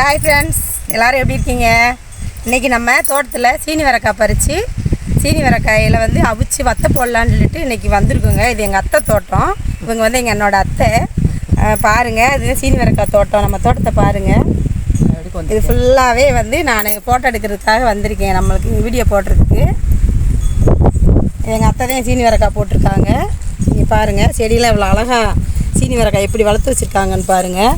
Hi friends எல்லோரும் எப்படி இருக்கீங்க? இன்றைக்கி நம்ம தோட்டத்தில் சீனி வரக்காய் பறித்து சீனி வரக்காயில் வந்து அவிச்சு வத்த போடலான்னு சொல்லிட்டு இன்றைக்கி வந்திருக்குங்க. இது எங்கள் அத்தை தோட்டம். இவங்க வந்து எங்கள் என்னோட அத்தை. அஹ் பாருங்க. இது சீனி வரக்காய் தோட்டம். நம்ம தோட்டத்தை பாருங்கள் இது ஃபுல்லாகவே வந்து நான் ஃபோட்டோ எடுக்கிறதுக்காக வந்திருக்கேன். நம்மளுக்கு வீடியோ போடுறதுக்கு எங்கள் அத்தை தான் சீனி வரக்காய் போட்டிருக்காங்க. இங்கே பாருங்கள் செடியில் இவ்வளோ அழகாக சீனி வரக்காய் எப்படி வளர்த்து வச்சுருக்காங்கன்னு பாருங்கள்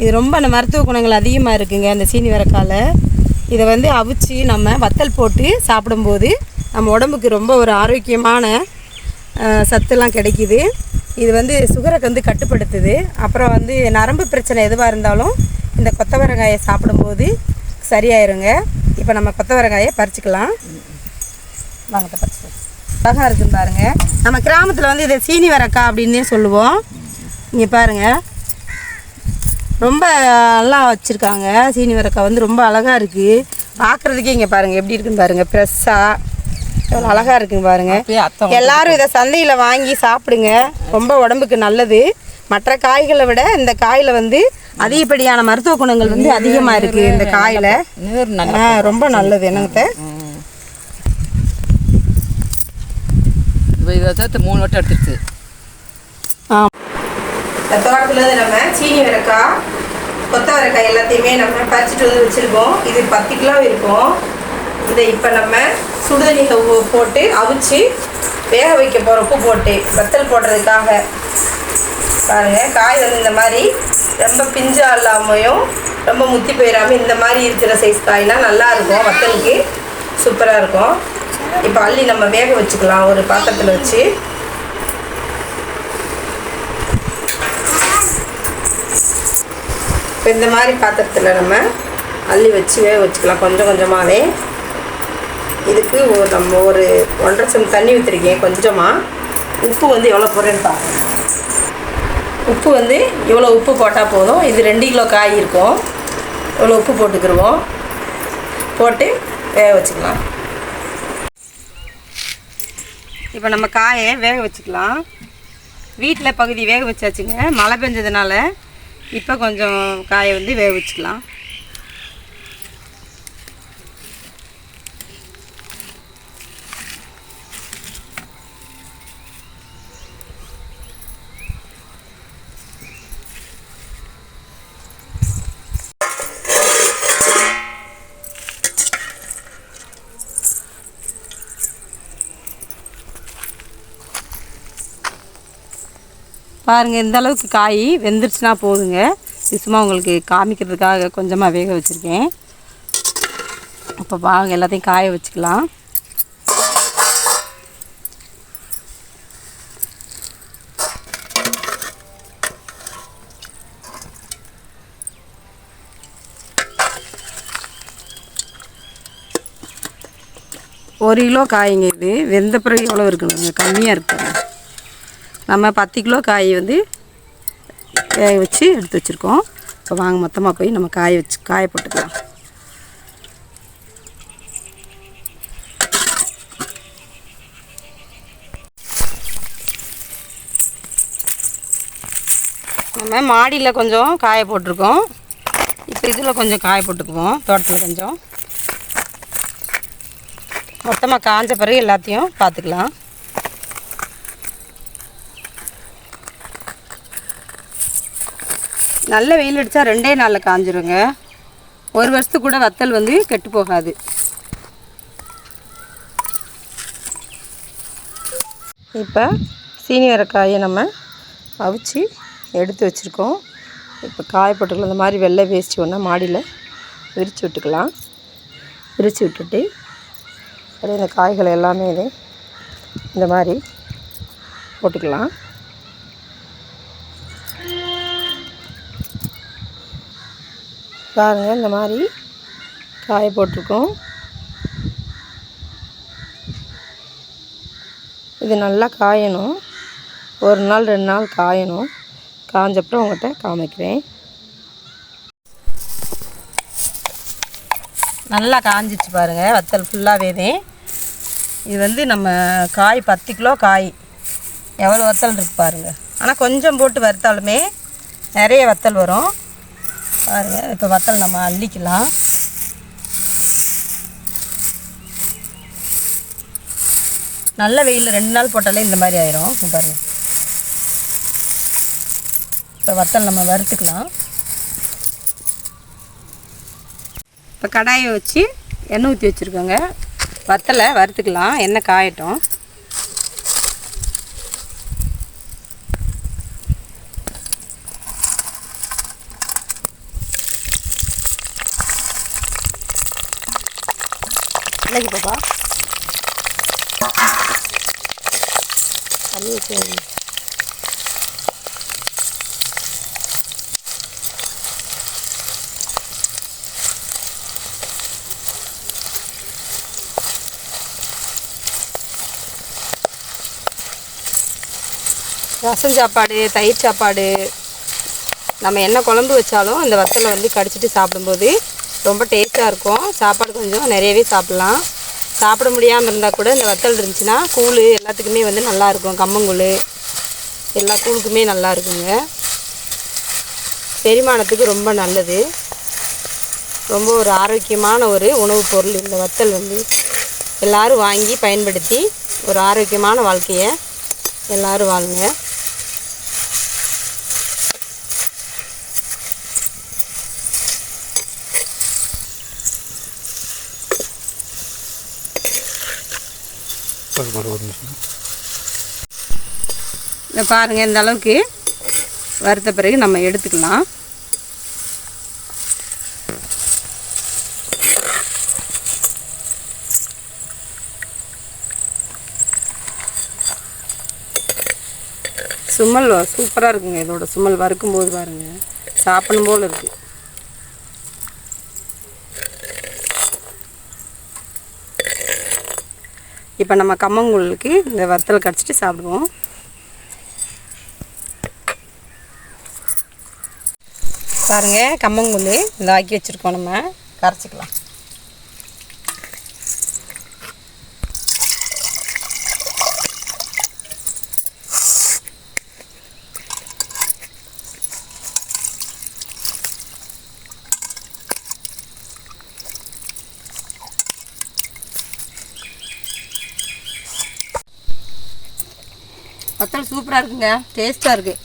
இது ரொம்ப அந்த மருத்துவ குணங்கள் அதிகமாக இருக்குங்க அந்த சீனி வரக்கால. இதை வந்து அவிச்சு நம்ம வத்தல் போட்டு சாப்பிடும்போது நம்ம உடம்புக்கு ரொம்ப ஒரு ஆரோக்கியமான சத்துலாம் கிடைக்கிது. இது வந்து சுகரை வந்து கட்டுப்படுத்துது. அப்புறம் வந்து நரம்பு பிரச்சனை எதுவாக இருந்தாலும் இந்த கொத்தவரங்காயை சாப்பிடும்போது சரியாயிருங்க. இப்போ நம்ம கொத்தவரங்காயை பறிச்சுக்கலாம். வாங்க பறிச்சுக்கலாம். அழகாக இருக்குன்னு பாருங்கள் நம்ம கிராமத்தில் வந்து இதை சீனி வரக்கா அப்படின்னே சொல்லுவோம். இங்கே பாருங்கள் ரொம்ப நல்லா வச்சுருக்காங்க. சீனி வரக்காய் வந்து ரொம்ப அழகாக இருக்குது பார்க்குறதுக்கே இங்கே பாருங்கள் எப்படி இருக்குன்னு பாருங்கள் ஃப்ரெஷ்ஷாக எவ்வளோ அழகாக இருக்குங்க பாருங்கள் எல்லாரும் இதை சந்தையில் வாங்கி சாப்பிடுங்க. ரொம்ப உடம்புக்கு நல்லது. மற்ற காய்களை விட இந்த காயில் வந்து அதிகப்படியான மருத்துவ குணங்கள் வந்து அதிகமாக இருக்குது இந்த காயில். ரொம்ப நல்லது. என்னங்க இப்போ இதை சேர்த்து மூணு வட்டம் எடுத்துருச்சு. இந்த தோட்டத்தில் நம்ம சீனி வரக்காய் கொத்தவரக்காய் எல்லாத்தையுமே நம்ம பறிச்சிட்டு வந்து வச்சுருக்கோம். இது பத்து கிலோ இருக்கும். இதை இப்போ நம்ம சுடுதண்ணி உ- போட்டு அவிச்சு வேக வைக்க போகிற உப்பு போட்டு வத்தல் போடுறதுக்காக பாருங்கள் காய் வந்து இந்த மாதிரி ரொம்ப பிஞ்சா இல்லாமையும் ரொம்ப முத்தி போயிடாமல் இந்த மாதிரி இருக்கிற சைஸ் காய்னால் நல்லா இருக்கும். வத்தலுக்கு சூப்பராக இருக்கும். இப்போ அள்ளி நம்ம வேக வச்சுக்கலாம் ஒரு பாத்திரத்தில் வச்சு. இப்போ இந்த மாதிரி பாத்திரத்தில் நம்ம அள்ளி வச்சு வேக வச்சுக்கலாம். கொஞ்சம் கொஞ்சமாகவே இதுக்கு ஒரு நம்ம ஒரு ஒன்றரை சம் தண்ணி ஊற்றிருக்கேன் கொஞ்சமாக உப்பு வந்து எவ்வளோ போடுறேன்னு பார்க்கணும் உப்பு வந்து இவ்வளோ உப்பு போட்டால் போதும்? இது ரெண்டு கிலோ காய் இருக்கும். இவ்வளோ உப்பு போட்டுக்கிடுவோம் போட்டு வேக வச்சுக்கலாம். இப்போ நம்ம காயை வேக வச்சுக்கலாம். வீட்டில் பகுதி வேக வச்சாச்சுங்க. மழை பெஞ்சதுனால இப்போ கொஞ்சம் காயை வந்து வேக வச்சுக்கலாம். பாருங்கள் இந்த அளவுக்கு காய் வெந்துருச்சுன்னா போதுங்க. சும்மா உங்களுக்கு காமிக்கிறதுக்காக கொஞ்சமாக வேக வச்சுருக்கேன். இப்போ வாங்க எல்லாத்தையும் காய வச்சுக்கலாம். ஒரு கிலோ காய்ங்க இது. வெந்த பிறகு எவ்வளோ இருக்குங்க? கம்மியாக இருக்குது நம்ம பத்து கிலோ காய் வந்து வேக வச்சு எடுத்து வச்சுருக்கோம். இப்போ வாங்க மொத்தமாக போய் நம்ம காய வச்சு காய போட்டுக்கலாம். நம்ம மாடியில் கொஞ்சம் காய போட்டிருக்கோம். இப்போ இதில் கொஞ்சம் காய போட்டுக்குவோம் தோட்டத்தில் கொஞ்சம். மொத்தமாக காஞ்ச பிறகு எல்லாத்தையும் பார்த்துக்கலாம் நல்ல வெயில் அடித்தா ரெண்டே நாளில் காஞ்சிருங்க. ஒரு வருஷத்துக்கு கூட வத்தல் வந்து கெட்டு போகாது. இப்போ சீனி வரக்காயை நம்ம அவிச்சு எடுத்து வச்சுருக்கோம். இப்போ காயப்பட்டுக்கலாம் இந்த மாதிரி வெள்ளை வேஸ்ட் ஒன்றா மாடியில் விரித்து விட்டுக்கலாம். விரித்து விட்டுட்டு அப்படியே இந்த காய்களை எல்லாமே இது இந்த மாதிரி போட்டுக்கலாம். பாருங்கள் இந்த மாதிரி காய போட்டிருக்கோம். இது நல்லா காயணும். ஒரு நாள் ரெண்டு நாள் காயணும். காஞ்சப்புறம் உங்கள்கிட்ட காமிக்கிறேன். நல்லா காஞ்சிச்சு பாருங்கள் வத்தல் ஃபுல்லாகவே இது வந்து நம்ம காய் பத்து கிலோ காய். எவ்வளோ வத்தல் இருக்கு பாருங்கள் ஆனால் கொஞ்சம் போட்டு வறுத்தாலுமே நிறைய வத்தல் வரும். பாருங்கள் இப்போ வத்தல் நம்ம அள்ளிக்கலாம். நல்ல வெயிலில் ரெண்டு நாள் போட்டாலே இந்த மாதிரி ஆயிரும். பாருங்கள் பாருங்க. இப்போ வத்தல் நம்ம வறுத்துக்கலாம். இப்போ கடாயை வச்சு எண்ணெய் ஊற்றி வச்சுருக்கோங்க. வத்தலை வறுத்துக்கலாம். எண்ணெய் காயட்டும். இல்லைக்கு பாப்பா. தண்ணி ஊற்றி ரசம் சாப்பாடு தயிர் சாப்பாடு. நம்ம என்ன குழம்பு வச்சாலும் இந்த வத்தலை வந்து கடிச்சிட்டு சாப்பிடும்போது ரொம்ப டேஸ்ட்டாக இருக்கும். சாப்பாடு கொஞ்சம் நிறையவே சாப்பிட்லாம். சாப்பிட முடியாமல் இருந்தால் கூட இந்த வத்தல் இருந்துச்சுன்னா கூழ் எல்லாத்துக்குமே வந்து நல்லாயிருக்கும் கம்மங்கூழ் எல்லா கூழுக்குமே நல்லா இருக்குங்க. செரிமானத்துக்கு ரொம்ப நல்லது. ரொம்ப ஒரு ஆரோக்கியமான ஒரு உணவுப் பொருள் இந்த வத்தல் வந்து. எல்லாரும் வாங்கி பயன்படுத்தி ஒரு ஆரோக்கியமான வாழ்க்கையை எல்லோரும் வாழுங்க. ஒரு ஒரு நிமிஷம். இந்த பாருங்கள் இந்த அளவுக்கு வறுத்த பிறகு நம்ம எடுத்துக்கலாம். சுமல் சூப்பராக இருக்குங்க இதோட சுமல் வறுக்கும்போது பாருங்கள் சாப்பிடும் போல் இருக்குது இப்போ நம்ம கம்மங்கூழுக்கு இந்த வத்தல் கடிச்சிட்டு சாப்பிடுவோம். பாருங்க கம்மங்கூழ் இந்த ஆக்கி வச்சுருக்கோம் நம்ம. கரைச்சிக்கலாம். வத்தல் சூப்பராக இருக்குங்க. டேஸ்ட்டாக இருக்குது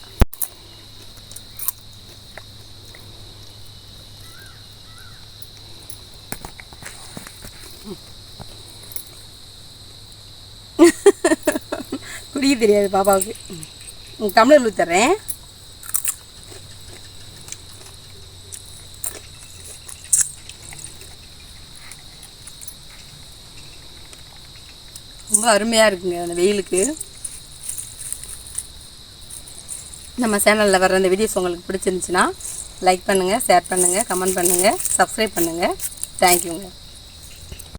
குடிக்க தெரியாது பாப்பாவுக்கு. உங்கள் டம்ளர் ஊற்றுறேன் ரொம்ப அருமையாக இருக்குங்க அந்த வெயிலுக்கு. நம்ம சேனலில் வர இந்த வீடியோஸ் உங்களுக்கு பிடிச்சிருந்துச்சுன்னா லைக் பண்ணுங்கள் ஷேர் பண்ணுங்கள் கமெண்ட் பண்ணுங்கள் சப்ஸ்கிரைப் பண்ணுங்கள் தேங்க்யூங்க